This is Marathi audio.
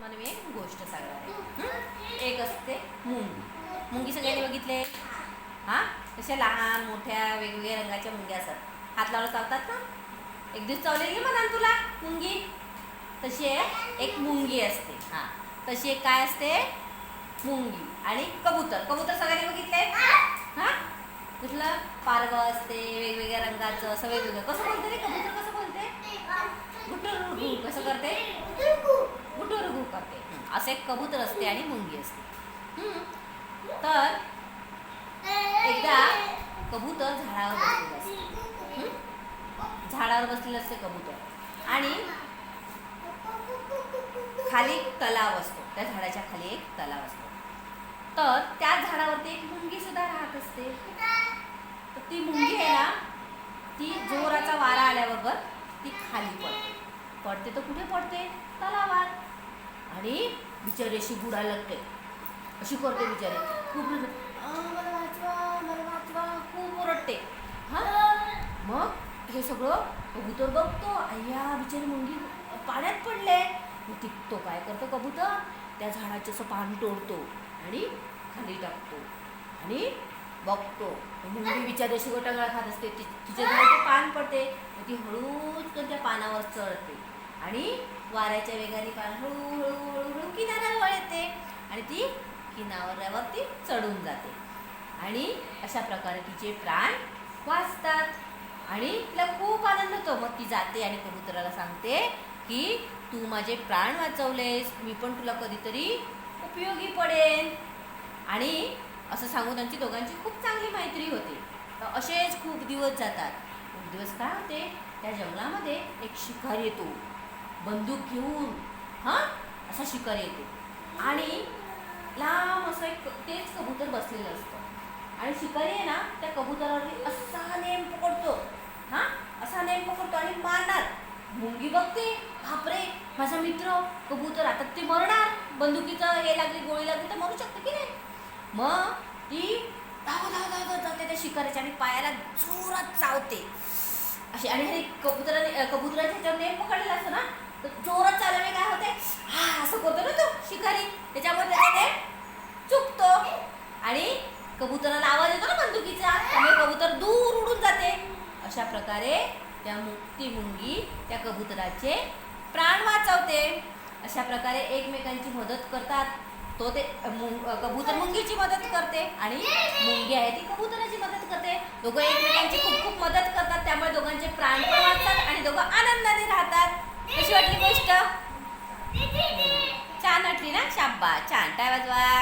तुम्हाला मी एक गोष्ट सांगणार. आहे? एक असते मुंगी. मुंगी सगळ्यांनी बघितले? हा? कशा लहान मोठ्या वेगवेगळ्या रंगाच्या मुंग्या असतात. हात लावला चावतात ना? एक दिवस चावलेली म्हणा तुला मुंगी? तशी एक मुंगी असते. हा. तशी एक काय असते? मुंगी. आणि कबूतर. कबूतर सगळ्यांनी बघितले? हा? कुठलं? पारवं असते वेगवेगळ्या रंगाचं असं वेगवेगळं. कसं बोलते रे कबूतर? कसं बोलते? कसं करते गुटुरगु करते हं, असं एक कबूतर असते आणि मुंगी असते. तर एकदा कबूतर झाडावर बसलेलं असते. झाडावर बसलेलं असते कबूतर. आणि खाली एक तलाव असतो. त्या झाडाच्या खाली एक तलाव असतो. तर त्या झाडावरती एक मुंगी सुद्धा राहत असते. तर ती मुंगी आहे ना ती जोराचा वारा आल्याबरोबर ती खाली पडते. पडते तर कुठे पडते? तलावात. आणि बिचारी अशी बुडायला लागते अशी करते बिचारी. खूप मला वाचवा मला वाचवा. खूप ओरडते. हा? मग हे सगळं कबूतर बघतो. अय्या बिचारी मुंगी पाण्यात पडले. मग तो काय करतो कबूतर? त्या झाडाचं असं पान तोडतो आणि खाली टाकतो आणि बघतो. मुंगी बिचारी अशी गोटागळा खात असते. ति- तिच्या जवळ ते पान पडते. मग ती हळूच त्या पानावर चढते. आणि वाऱ्याच्या वेगाने पान हळूहळू हळूहळू किनाऱ्यावर येते आणि ती किनाऱ्यावरती चढून जाते. आणि अशा प्रकारे तिचे प्राण वाचतात. आणि तिला खूप आनंद होतो. मग ती जाते आणि कबुतराला सांगते की तू माझे प्राण वाचवलेस. मी पण तुला कधीतरी उपयोगी पडेन. आणि असं सांगून त्यांची दोघांची खूप चांगली मैत्री होते. तर असेच खूप दिवस जातात. खूप दिवस काय होते? त्या जंगलामध्ये एक शिकार येतो. बंदूक घेऊन हां? असा शिकार येतो. आणि लांब असं एक तेच कबूतर बसलेलं असतं. आणि शिकारी आहे ना त्या कबुतरावरती असा नेम पकडतो. हां? असा नेम पकडतो आणि मारणार. मुंगी बघते बापरे माझा मित्र कबूतर आता ते मरणार. बंदुकीचं हे लागली गोळी लागली तर मरू शकते की नाही? मग ती धाव धाव धाव धाव जाते त्या शिकारीच्या आणि पायाला जोरात चावते. अशी आणि हे कबुतराने कबुतराच्या ह्याच्यावर नेम पकडलेला असतो ना तर जोरात चालवणे काय होते हा असं करतो ना तो शिकारी त्याच्यामुळे त्याचा नेम चुकतो आणि कबुतराला आवाज येतो ना बंदुकीचा त्यामुळे कबूतर दूर उडून जाते अशा प्रकारे त्या ती मुंगी त्या कबुतराचे प्राण वाचवते. अशा प्रकारे एकमेकांची मदत करतात. तो ते मुंग कबूतर मुंगीची मदत करते आणि मुंगी आहे ती कबुतराची मदत करते. दोघं एकमेकांची खूप खूप मदत करतात. त्यामुळे दोघांचे प्राण पण वाचतात आणि दोघं आनंदाने राहतात. कशी वाटली गोष्ट? छान वाटली ना? शाब्बा छान. काय वाजवा?